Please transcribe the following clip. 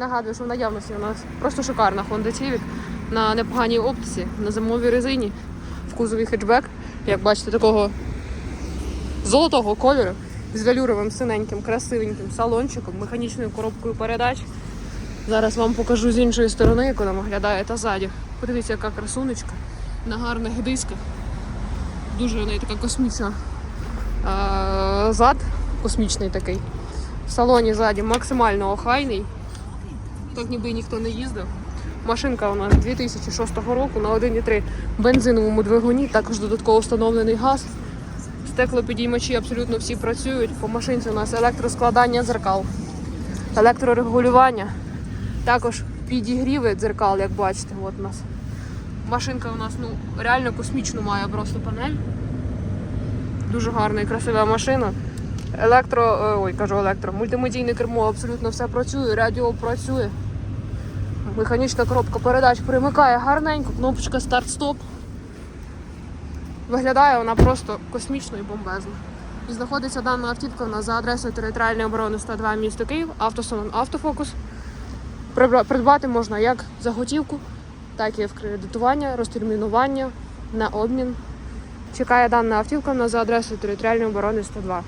Нагадую, що в наявності у нас просто шикарна Honda Civic на непоганій оптиці, на зимовій резині, в кузові хетчбек. Як бачите, такого золотого кольору з велюровим синеньким, красивеньким салончиком, механічною коробкою передач. Зараз вам покажу з іншої сторони, як вона виглядає та ззаді. Подивіться, яка красунечка на гарних дисках. Дуже в неї така космічна. Зад космічний такий. В салоні ззаді максимально охайний. Так ніби ніхто не їздив. Машинка у нас 2006 року на 1,3 бензиновому двигуні, також додатково встановлений газ. Стеклопідіймачі абсолютно всі працюють. По машинці у нас електроскладання дзеркал, електрорегулювання, також підігріви дзеркал, як бачите. От у нас. Машинка у нас ну, реально космічну має просто панель. Дуже гарна і красива машина. Електро, е, ой, кажу електро, мультимедійне кермо абсолютно все працює, радіо працює. Механічна коробка передач примикає гарненько, кнопочка старт-стоп. Виглядає вона просто космічно і бомбезно. І знаходиться дана автівка у нас за адресою територіальної оборони 102 місто Київ, автосалон Автофокус. Придбати можна як за готівку, так і в кредитування, розтермінування, на обмін. Чекає дана автівка у нас за адресою територіальної оборони 102.